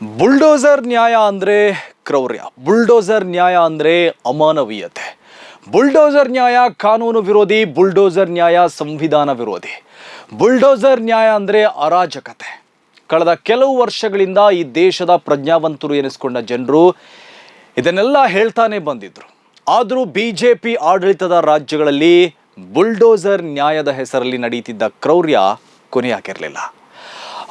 Bulldozer ನ್ಯಾಯ ಅಂದರೆ ಕ್ರೌರ್ಯ, ಬುಲ್ಡೋಸರ್ ನ್ಯಾಯ ಅಂದರೆ ಅಮಾನವೀಯತೆ. ಬುಲ್ಡೋಸರ್ ನ್ಯಾಯ ಕಾನೂನು ವಿರೋಧಿ, ಬುಲ್ಡೋಸರ್ ನ್ಯಾಯ ಸಂವಿಧಾನ ವಿರೋಧಿ. ಬುಲ್ಡೋಸರ್ ನ್ಯಾಯ ಅಂದರೆ ಅರಾಜಕತೆ. ಕಳೆದ ಕೆಲವು ವರ್ಷಗಳಿಂದ ಈ ದೇಶದ ಪ್ರಜ್ಞಾವಂತರು ಎನಿಸ್ಕೊಂಡ ಜನರು ಇದನ್ನೆಲ್ಲ ಹೇಳ್ತಾನೆ ಬಂದಿದ್ರು. ಆದರೂ ಬಿ ಜೆ ಪಿ ಆಡಳಿತದ ರಾಜ್ಯಗಳಲ್ಲಿ ಬುಲ್ಡೋಸರ್ ನ್ಯಾಯದ ಹೆಸರಲ್ಲಿ ನಡೀತಿದ್ದ ಕ್ರೌರ್ಯ ಕೊನೆಯಾಗಿರಲಿಲ್ಲ.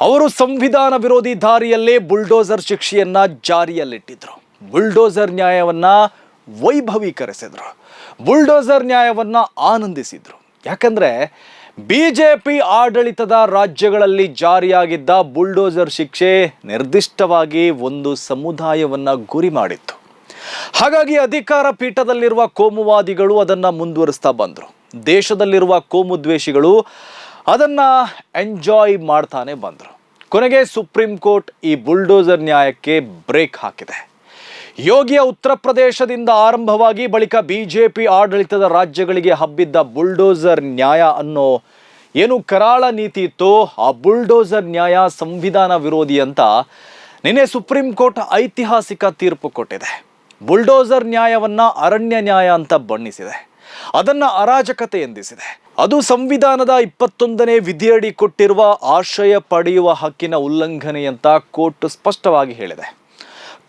ಅವರು ಸಂವಿಧಾನ ವಿರೋಧಿ ದಾರಿಯಲ್ಲೇ ಬುಲ್ಡೋಸರ್ ಶಿಕ್ಷೆಯನ್ನು ಜಾರಿಯಲ್ಲಿಟ್ಟಿದ್ರು. ಬುಲ್ಡೋಸರ್ ನ್ಯಾಯವನ್ನ ವೈಭವೀಕರಿಸಿದ್ರು. ಬುಲ್ಡೋಸರ್ ನ್ಯಾಯವನ್ನ ಬಿ ಯಾಕಂದ್ರೆ ಬಿಜೆಪಿ ಆಡಳಿತದ ರಾಜ್ಯಗಳಲ್ಲಿ ಜಾರಿಯಾಗಿದ್ದ ಬುಲ್ಡೋಸರ್ ಶಿಕ್ಷೆ ನಿರ್ದಿಷ್ಟವಾಗಿ ಒಂದು ಸಮುದಾಯವನ್ನ ಗುರಿ ಮಾಡಿತ್ತು. ಹಾಗಾಗಿ ಅಧಿಕಾರ ಪೀಠದಲ್ಲಿರುವ ಕೋಮುವಾದಿಗಳು ಅದನ್ನ ಮುಂದುವರಿಸ್ತಾ ಬಂದರು. ದೇಶದಲ್ಲಿರುವ ಕೋಮುದ್ವೇಷಿಗಳು ಅದನ್ನ ಎಂಜಾಯ್ ಮಾಡ್ತಾನೆ ಬಂದರು. ಕೊನೆಗೆ ಸುಪ್ರೀಂ ಕೋರ್ಟ್ ಈ ಬುಲ್ಡೋಸರ್ ನ್ಯಾಯಕ್ಕೆ ಬ್ರೇಕ್ ಹಾಕಿದೆ. ಯೋಗಿಯ ಉತ್ತರ ಪ್ರದೇಶದಿಂದ ಆರಂಭವಾಗಿ ಬಳಿಕ ಬಿಜೆಪಿ ಆಡಳಿತದ ರಾಜ್ಯಗಳಿಗೆ ಹಬ್ಬಿದ್ದ ಬುಲ್ಡೋಸರ್ ನ್ಯಾಯ ಅನ್ನೋ ಏನು ಕರಾಳ ನೀತಿ ಇತ್ತೋ ಆ ಬುಲ್ಡೋಸರ್ ನ್ಯಾಯ ಸಂವಿಧಾನ ವಿರೋಧಿ ಅಂತ ನಿನ್ನೆ ಸುಪ್ರೀಂ ಕೋರ್ಟ್ ಐತಿಹಾಸಿಕ ತೀರ್ಪು ಕೊಟ್ಟಿದೆ. ಬುಲ್ಡೋಸರ್ ನ್ಯಾಯವನ್ನ ಅರಣ್ಯ ನ್ಯಾಯ ಅಂತ ಬಣ್ಣಿಸಿದೆ. ಅದನ್ನ ಅರಾಜಕತೆ ಎಂದಿಸಿದೆ. ಅದು ಸಂವಿಧಾನದ ಇಪ್ಪತ್ತೊಂದನೇ ವಿಧಿಯಡಿ ಕೊಟ್ಟಿರುವ ಆಶ್ರಯ ಪಡೆಯುವ ಹಕ್ಕಿನ ಉಲ್ಲಂಘನೆ ಅಂತ ಕೋರ್ಟ್ ಸ್ಪಷ್ಟವಾಗಿ ಹೇಳಿದೆ.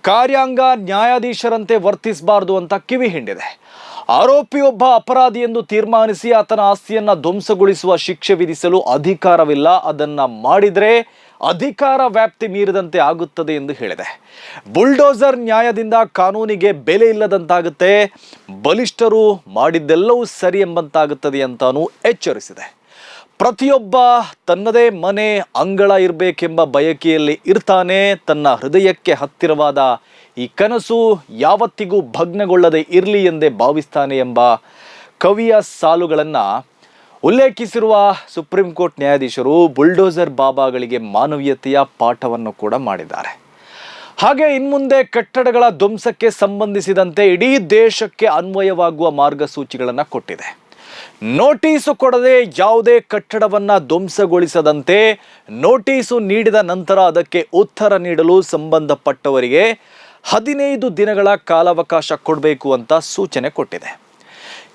ಕಾರ್ಯಾಂಗ ನ್ಯಾಯಾಧೀಶರಂತೆ ವರ್ತಿಸಬಾರದು ಅಂತ ಕಿವಿ ಹಿಂಡಿದೆ. ಆರೋಪಿಯೊಬ್ಬ ಅಪರಾಧಿ ಎಂದು ತೀರ್ಮಾನಿಸಿ ಆತನ ಆಸ್ತಿಯನ್ನು ಧ್ವಂಸಗೊಳಿಸುವ ಶಿಕ್ಷೆ ವಿಧಿಸಲು ಅಧಿಕಾರವಿಲ್ಲ. ಅದನ್ನ ಮಾಡಿದ್ರೆ ಅಧಿಕಾರ ವ್ಯಾಪ್ತಿ ಮೀರಿದಂತೆ ಆಗುತ್ತದೆ ಎಂದು ಹೇಳಿದೆ. ಬುಲ್ಡೋಸರ್ ನ್ಯಾಯದಿಂದ ಕಾನೂನಿಗೆ ಬೆಲೆ ಇಲ್ಲದಂತಾಗುತ್ತೆ. ಬಲಿಷ್ಠರು ಮಾಡಿದ್ದೆಲ್ಲವೂ ಸರಿ ಎಂಬಂತಾಗುತ್ತದೆ ಅಂತಾನು ಎಚ್ಚರಿಸಿದೆ. ಪ್ರತಿಯೊಬ್ಬ ತನ್ನದೇ ಮನೆ, ಅಂಗಳ ಇರಬೇಕೆಂಬ ಬಯಕೆಯಲ್ಲಿ ಇರ್ತಾನೆ, ತನ್ನ ಹೃದಯಕ್ಕೆ ಹತ್ತಿರವಾದ ಈ ಕನಸು ಯಾವತ್ತಿಗೂ ಭಗ್ನಗೊಳ್ಳದೆ ಇರಲಿ ಎಂದೇ ಭಾವಿಸ್ತಾನೆ ಎಂಬ ಕವಿಯ ಸಾಲುಗಳನ್ನು ಉಲ್ಲೇಖಿಸಿರುವ ಸುಪ್ರೀಂ ಕೋರ್ಟ್ ನ್ಯಾಯಾಧೀಶರು ಬುಲ್ಡೋಸರ್ ಬಾಬಾಗಳಿಗೆ ಮಾನವೀಯತೆಯ ಪಾಠವನ್ನು ಕೂಡ ಮಾಡಿದ್ದಾರೆ. ಹಾಗೆ ಇನ್ಮುಂದೆ ಕಟ್ಟಡಗಳ ಧ್ವಂಸಕ್ಕೆ ಸಂಬಂಧಿಸಿದಂತೆ ಇಡೀ ದೇಶಕ್ಕೆ ಅನ್ವಯವಾಗುವ ಮಾರ್ಗಸೂಚಿಗಳನ್ನು ಕೊಟ್ಟಿದೆ. ನೋಟಿಸು ಕೊಡದೆ ಯಾವುದೇ ಕಟ್ಟಡವನ್ನ ಧ್ವಂಸಗೊಳಿಸದಂತೆ ನೋಟಿಸು ನೀಡಿದ ನಂತರ ಅದಕ್ಕೆ ಉತ್ತರ ನೀಡಲು ಸಂಬಂಧಪಟ್ಟವರಿಗೆ ಹದಿನೈದು ದಿನಗಳ ಕಾಲಾವಕಾಶ ಕೊಡಬೇಕು ಅಂತ ಸೂಚನೆ ಕೊಟ್ಟಿದೆ.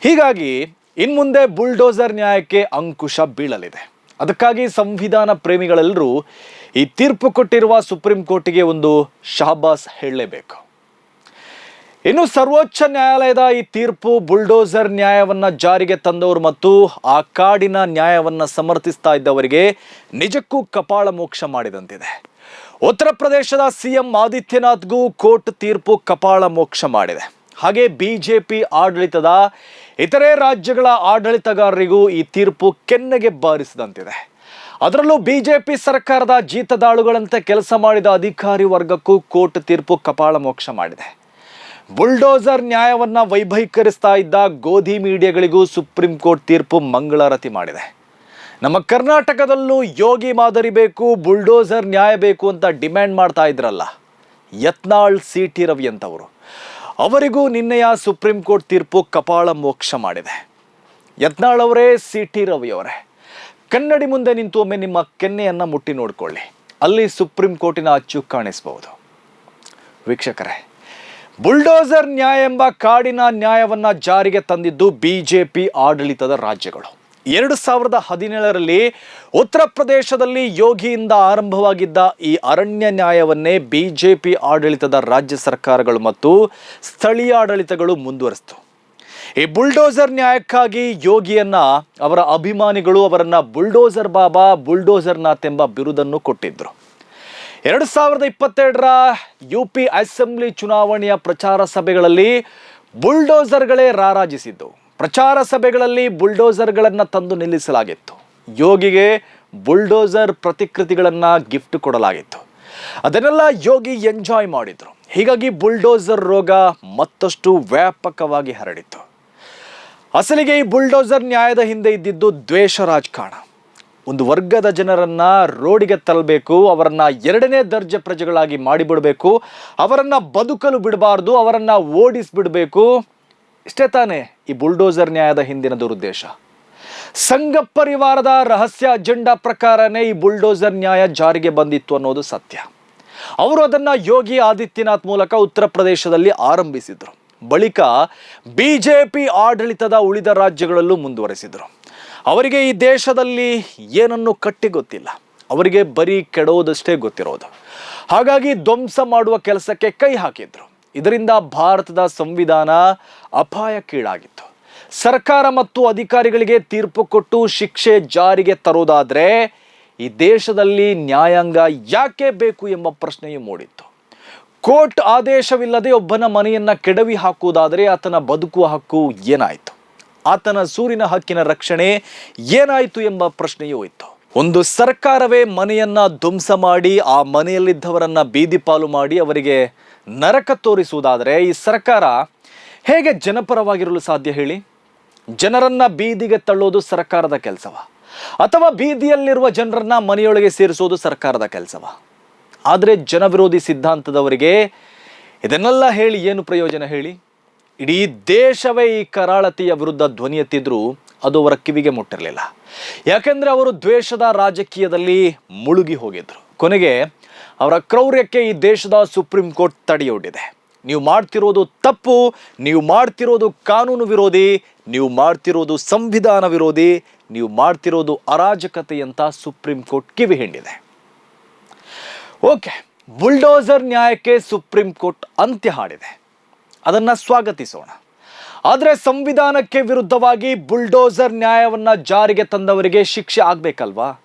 ಹೀಗಾಗಿ ಇನ್ಮುಂದೆ ಬುಲ್ಡೋಸರ್ ನ್ಯಾಯಕ್ಕೆ ಅಂಕುಶ ಬೀಳಲಿದೆ. ಅದಕ್ಕಾಗಿ ಸಂವಿಧಾನ ಪ್ರೇಮಿಗಳೆಲ್ಲರೂ ಈ ತೀರ್ಪು ಕೊಟ್ಟಿರುವ ಸುಪ್ರೀಂ ಕೋರ್ಟಿಗೆ ಒಂದು ಶಹಬಾಸ್ ಹೇಳಲೇಬೇಕು. ಇನ್ನು ಸರ್ವೋಚ್ಚ ನ್ಯಾಯಾಲಯದ ಈ ತೀರ್ಪು ಬುಲ್ಡೋಸರ್ ನ್ಯಾಯವನ್ನ ಜಾರಿಗೆ ತಂದವರು ಮತ್ತು ಆ ಕಾಡಿನ ನ್ಯಾಯವನ್ನ ಸಮರ್ಥಿಸ್ತಾ ಇದ್ದವರಿಗೆ ನಿಜಕ್ಕೂ ಕಪಾಳ ಮೋಕ್ಷ ಮಾಡಿದಂತಿದೆ. ಉತ್ತರ ಪ್ರದೇಶದ ಸಿಎಂ ಆದಿತ್ಯನಾಥ್ಗೂ ಕೋರ್ಟ್ ತೀರ್ಪು ಕಪಾಳ ಮೋಕ್ಷ ಮಾಡಿದೆ. ಹಾಗೆ ಬಿಜೆಪಿ ಆಡಳಿತದ ಇತರೆ ರಾಜ್ಯಗಳ ಆಡಳಿತಗಾರರಿಗೂ ಈ ತೀರ್ಪು ಕೆನ್ನೆಗೆ ಬಾರಿಸಿದಂತಿದೆ. ಅದರಲ್ಲೂ ಬಿಜೆಪಿ ಸರ್ಕಾರದ ಜೀತದಾಳುಗಳಂತೆ ಕೆಲಸ ಮಾಡಿದ ಅಧಿಕಾರಿ ವರ್ಗಕ್ಕೂ ಕೋರ್ಟ್ ತೀರ್ಪು ಕಪಾಳ ಮೋಕ್ಷ ಮಾಡಿದೆ. ಬುಲ್ಡೋಸರ್ ನ್ಯಾಯವನ್ನ ವೈಭವೀಕರಿಸ್ತಾ ಇದ್ದ ಗೋಧಿ ಮೀಡಿಯಾಗಳಿಗೂ ಸುಪ್ರೀಂ ಕೋರ್ಟ್ ತೀರ್ಪು ಮಂಗಳಾರತಿ ಮಾಡಿದೆ. ನಮ್ಮ ಕರ್ನಾಟಕದಲ್ಲೂ ಯೋಗಿ ಮಾದರಿ ಬೇಕು, ಬುಲ್ಡೋಸರ್ ನ್ಯಾಯ ಬೇಕು ಅಂತ ಡಿಮ್ಯಾಂಡ್ ಮಾಡ್ತಾ ಇದ್ರಲ್ಲ. ಯತ್ನಾಳ್ ಸಿ ಟಿ ರವಿ ಅಂತವರು. ಅವರಿಗೂ ನಿನ್ನೆಯ ಸುಪ್ರೀಂ ಕೋರ್ಟ್ ತೀರ್ಪು ಕಪಾಳ ಮೋಕ್ಷ ಮಾಡಿದೆ. ಯತ್ನಾಳ್ ಅವರೇ ಸಿ ಟಿ ರವಿಯವರೇ ಕನ್ನಡಿ ಮುಂದೆ ನಿಂತು ಒಮ್ಮೆ ನಿಮ್ಮ ಕೆನ್ನೆಯನ್ನು ಮುಟ್ಟಿ ನೋಡಿಕೊಳ್ಳಿ. ಅಲ್ಲಿ ಸುಪ್ರೀಂ ಕೋರ್ಟಿನ ಅಚ್ಚು ಕಾಣಿಸಬಹುದು. ವೀಕ್ಷಕರೇ, ಬುಲ್ಡೋಸರ್ ನ್ಯಾಯ ಎಂಬ ಕಾಡಿನ ನ್ಯಾಯವನ್ನ ಜಾರಿಗೆ ತಂದಿದ್ದು ಬಿಜೆಪಿ ಆಡಳಿತದ ರಾಜ್ಯಗಳು. ಎರಡು ಸಾವಿರದ ಹದಿನೇಳರಲ್ಲಿ ಉತ್ತರ ಪ್ರದೇಶದಲ್ಲಿ ಯೋಗಿಯಿಂದ ಆರಂಭವಾಗಿದ್ದ ಈ ಅರಣ್ಯ ನ್ಯಾಯವನ್ನೇ ಬಿಜೆಪಿ ಆಡಳಿತದ ರಾಜ್ಯ ಸರ್ಕಾರಗಳು ಮತ್ತು ಸ್ಥಳೀಯ ಆಡಳಿತಗಳು ಮುಂದುವರಿಸಿತು. ಈ ಬುಲ್ಡೋಸರ್ ನ್ಯಾಯಕ್ಕಾಗಿ ಯೋಗಿಯನ್ನ, ಅವರ ಅಭಿಮಾನಿಗಳು ಅವರನ್ನ ಬುಲ್ಡೋಸರ್ ಬಾಬಾ, ಬುಲ್ಡೋಸರ್ ಎಂಬ ಬಿರುದನ್ನು ಕೊಟ್ಟಿದ್ದರು ಎರಡು ಸಾವಿರದ ಇಪ್ಪತ್ತೆರಡರ ಯು ಪಿ ಅಸೆಂಬ್ಲಿ ಚುನಾವಣೆಯ ಪ್ರಚಾರ ಸಭೆಗಳಲ್ಲಿ ಬುಲ್ಡೋಸರ್ಗಳೇ ರಾರಾಜಿಸಿದ್ದು. ಪ್ರಚಾರ ಸಭೆಗಳಲ್ಲಿ ಬುಲ್ಡೋಸರ್ಗಳನ್ನು ತಂದು ನಿಲ್ಲಿಸಲಾಗಿತ್ತು. ಯೋಗಿಗೆ ಬುಲ್ಡೋಸರ್ ಪ್ರತಿಕೃತಿಗಳನ್ನು ಗಿಫ್ಟ್ ಕೊಡಲಾಗಿತ್ತು. ಅದನ್ನೆಲ್ಲ ಯೋಗಿ ಎಂಜಾಯ್ ಮಾಡಿದ್ರು. ಹೀಗಾಗಿ ಬುಲ್ಡೋಸರ್ ರೋಗ ಮತ್ತಷ್ಟು ವ್ಯಾಪಕವಾಗಿ ಹರಡಿತ್ತು. ಅಸಲಿಗೆ ಈ ಬುಲ್ಡೋಸರ್ ನ್ಯಾಯದ ಹಿಂದೆ ಇದ್ದಿದ್ದು ದ್ವೇಷ ರಾಜಕಾರಣ. ಒಂದು ವರ್ಗದ ಜನರನ್ನ ರೋಡಿಗೆ ತರಬೇಕು ಅವರನ್ನ ಎರಡನೇ ದರ್ಜೆ ಪ್ರಜೆಗಳಾಗಿ ಮಾಡಿಬಿಡಬೇಕು, ಅವರನ್ನ ಬದುಕಲು ಬಿಡಬಾರ್ದು, ಅವರನ್ನ ಓಡಿಸಿಬಿಡಬೇಕು. ಇಷ್ಟೇ ತಾನೇ? ಈ ಬುಲ್ಡೋಸರ್ ನ್ಯಾಯದ ಹಿಂದಿನ ದುರುದ್ದೇಶ. ಸಂಘ ಪರಿವಾರದ ರಹಸ್ಯ ಅಜೆಂಡಾ ಪ್ರಕಾರನೇ ಈ ಬುಲ್ಡೋಸರ್ ನ್ಯಾಯ ಜಾರಿಗೆ ಬಂದಿತ್ತು ಅನ್ನೋದು ಸತ್ಯ. ಅವರು ಅದನ್ನ ಯೋಗಿ ಆದಿತ್ಯನಾಥ್ ಮೂಲಕ ಉತ್ತರ ಪ್ರದೇಶದಲ್ಲಿ ಆರಂಭಿಸಿದ್ರು. ಬಳಿಕ ಬಿಜೆಪಿ ಆಡಳಿತದ ಉಳಿದ ರಾಜ್ಯಗಳಲ್ಲೂ ಮುಂದುವರೆಸಿದರು. ಅವರಿಗೆ ಈ ದೇಶದಲ್ಲಿ ಏನನ್ನು ಕಟ್ಟಿ ಗೊತ್ತಿಲ್ಲ ಅವರಿಗೆ ಬರೀ ಕೆಡೋದಷ್ಟೇ ಗೊತ್ತಿರೋದು. ಹಾಗಾಗಿ ಧ್ವಂಸ ಮಾಡುವ ಕೆಲಸಕ್ಕೆ ಕೈ ಹಾಕಿದ್ರು. ಇದರಿಂದ ಭಾರತದ ಸಂವಿಧಾನ ಅಪಾಯಕ್ಕೀಡಾಗಿತ್ತು. ಸರ್ಕಾರ ಮತ್ತು ಅಧಿಕಾರಿಗಳಿಗೆ ತೀರ್ಪು ಕೊಟ್ಟು ಶಿಕ್ಷೆ ಜಾರಿಗೆ ತರೋದಾದರೆ ಈ ದೇಶದಲ್ಲಿ ನ್ಯಾಯಾಂಗ ಯಾಕೆ ಬೇಕು ಎಂಬ ಪ್ರಶ್ನೆಯು ಮೂಡಿತ್ತು. ಕೋರ್ಟ್ ಆದೇಶವಿಲ್ಲದೆ ಒಬ್ಬನ ಮನೆಯನ್ನ ಕೆಡವಿ ಹಾಕುವುದಾದರೆ ಆತನ ಬದುಕುವ ಹಕ್ಕು ಏನಾಯಿತು? ಆತನ ಸೂರಿನ ಹಕ್ಕಿನ ರಕ್ಷಣೆ ಏನಾಯಿತು ಎಂಬ ಪ್ರಶ್ನೆಯೂ ಇತ್ತು. ಒಂದು ಸರ್ಕಾರವೇ ಮನೆಯನ್ನ ಧ್ವಂಸ ಮಾಡಿ ಆ ಮನೆಯಲ್ಲಿದ್ದವರನ್ನು ಬೀದಿ ಪಾಲು ಮಾಡಿ ಅವರಿಗೆ ನರಕ ತೋರಿಸುವುದಾದರೆ ಈ ಸರ್ಕಾರ ಹೇಗೆ ಜನಪರವಾಗಿರಲು ಸಾಧ್ಯ ಹೇಳಿ? ಜನರನ್ನ ಬೀದಿಗೆ ತಳ್ಳೋದು ಸರ್ಕಾರದ ಕೆಲಸವ? ಅಥವಾ ಬೀದಿಯಲ್ಲಿರುವ ಜನರನ್ನ ಮನೆಯೊಳಗೆ ಸೇರಿಸೋದು ಸರ್ಕಾರದ ಕೆಲಸವ? ಆದರೆ ಜನವಿರೋಧಿ ಸಿದ್ಧಾಂತದವರಿಗೆ ಇದನ್ನೆಲ್ಲ ಹೇಳಿ ಏನು ಪ್ರಯೋಜನ ಹೇಳಿ? ಇಡೀ ದೇಶವೇ ಈ ಕರಾಳತೆಯ ವಿರುದ್ಧ ಧ್ವನಿ ಎತ್ತಿದ್ರು ಅದು ಅವರ ಕಿವಿಗೆ ಮುಟ್ಟಿರಲಿಲ್ಲ. ಯಾಕೆಂದ್ರೆ ಅವರು ದ್ವೇಷದ ರಾಜಕೀಯದಲ್ಲಿ ಮುಳುಗಿ ಹೋಗಿದ್ರು. ಕೊನೆಗೆ ಅವರ ಕ್ರೌರ್ಯಕ್ಕೆ ಈ ದೇಶದ ಸುಪ್ರೀಂ ಕೋರ್ಟ್ ತಡೆಯೊಡ್ಡಿದೆ. ನೀವು ಮಾಡ್ತಿರೋದು ತಪ್ಪು, ನೀವು ಮಾಡ್ತಿರೋದು ಕಾನೂನು ವಿರೋಧಿ, ನೀವು ಮಾಡ್ತಿರೋದು ಸಂವಿಧಾನ ವಿರೋಧಿ, ನೀವು ಮಾಡ್ತಿರೋದು ಅರಾಜಕತೆ ಅಂತ ಸುಪ್ರೀಂ ಕೋರ್ಟ್ ಕಿವಿ ಹಿಂಡಿದೆ. ಓಕೆ, ಬುಲ್ಡೋಸರ್ ನ್ಯಾಯಕ್ಕೆ ಸುಪ್ರೀಂ ಕೋರ್ಟ್ ಅಂತ್ಯ ಹಾಡಿದೆ. ಅದನ್ನ ಸ್ವಾಗತಿಸೋಣ. ಆದರೆ ಸಂವಿಧಾನಕ್ಕೆ ವಿರುದ್ಧವಾಗಿ ಬುಲ್ಡೋಸರ್ ನ್ಯಾಯವನ್ನ ಜಾರಿಗೆ ತಂದವರಿಗೆ ಶಿಕ್ಷೆ ಆಗ್ಬೇಕಲ್ವಾ?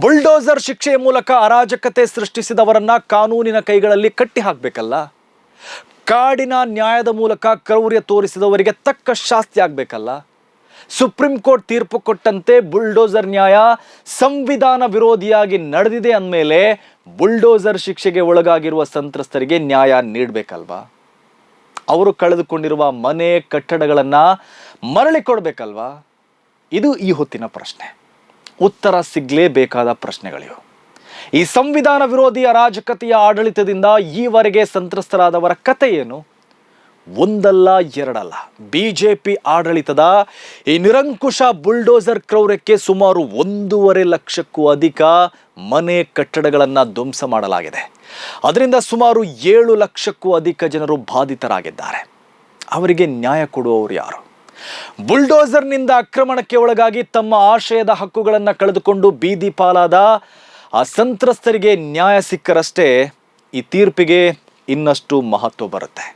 ಬುಲ್ಡೋಸರ್ ಶಿಕ್ಷೆಯ ಮೂಲಕ ಅರಾಜಕತೆ ಸೃಷ್ಟಿಸಿದವರನ್ನ ಕಾನೂನಿನ ಕೈಗಳಲ್ಲಿ ಕಟ್ಟಿ ಹಾಕಬೇಕಲ್ಲ? ಕಾಡಿನ ನ್ಯಾಯದ ಮೂಲಕ ಕ್ರೌರ್ಯ ತೋರಿಸಿದವರಿಗೆ ತಕ್ಕ ಶಾಸ್ತಿ ಆಗಬೇಕಲ್ಲ? ಸುಪ್ರೀಂ ಕೋರ್ಟ್ ತೀರ್ಪು ಕೊಟ್ಟಂತೆ ಬುಲ್ಡೋಸರ್ ನ್ಯಾಯ ಸಂವಿಧಾನ ವಿರೋಧಿಯಾಗಿ ನಡೆದಿದೆ ಅಂದಮೇಲೆ ಬುಲ್ಡೋಸರ್ ಶಿಕ್ಷೆಗೆ ಒಳಗಾಗಿರುವ ಸಂತ್ರಸ್ತರಿಗೆ ನ್ಯಾಯ ನೀಡಬೇಕಲ್ವಾ? ಅವರು ಕಳೆದುಕೊಂಡಿರುವ ಮನೆ ಕಟ್ಟಡಗಳನ್ನು ಮರಳಿ ಕೊಡಬೇಕಲ್ವಾ? ಇದು ಈ ಹೊತ್ತಿನ ಪ್ರಶ್ನೆ. ಉತ್ತರ ಸಿಗಲೇಬೇಕಾದ ಪ್ರಶ್ನೆಗಳಿವು. ಈ ಸಂವಿಧಾನ ವಿರೋಧಿ ಅರಾಜಕತೆಯ ಆಡಳಿತದಿಂದ ಈವರೆಗೆ ಸಂತ್ರಸ್ತರಾದವರ ಕಥೆಯೇನು ಒಂದಲ್ಲ, ಎರಡಲ್ಲ. ಬಿಜೆಪಿ ಆಡಳಿತದ ಈ ನಿರಂಕುಶ ಬುಲ್ಡೋಸರ್ ಕ್ರೌರ್ಯಕ್ಕೆ ಸುಮಾರು ಒಂದೂವರೆ ಲಕ್ಷಕ್ಕೂ ಅಧಿಕ ಮನೆ ಕಟ್ಟಡಗಳನ್ನು ಧ್ವಂಸ ಮಾಡಲಾಗಿದೆ. ಅದರಿಂದ ಸುಮಾರು ಏಳು ಲಕ್ಷಕ್ಕೂ ಅಧಿಕ ಜನರು ಬಾಧಿತರಾಗಿದ್ದಾರೆ. ಅವರಿಗೆ ನ್ಯಾಯ ಕೊಡುವವರು ಯಾರು? ಬುಲ್ಡೋಸರ್ನಿಂದ ಆಕ್ರಮಣಕ್ಕೆ ಒಳಗಾಗಿ ತಮ್ಮ ಆಶಯದ ಹಕ್ಕುಗಳನ್ನು ಕಳೆದುಕೊಂಡು ಬೀದಿ ಪಾಲಾದ ಆ ಸಂತ್ರಸ್ತರಿಗೆ ನ್ಯಾಯ ಸಿಕ್ಕರಷ್ಟೇ ಈ ತೀರ್ಪಿಗೆ ಇನ್ನಷ್ಟು ಮಹತ್ವ ಬರುತ್ತೆ.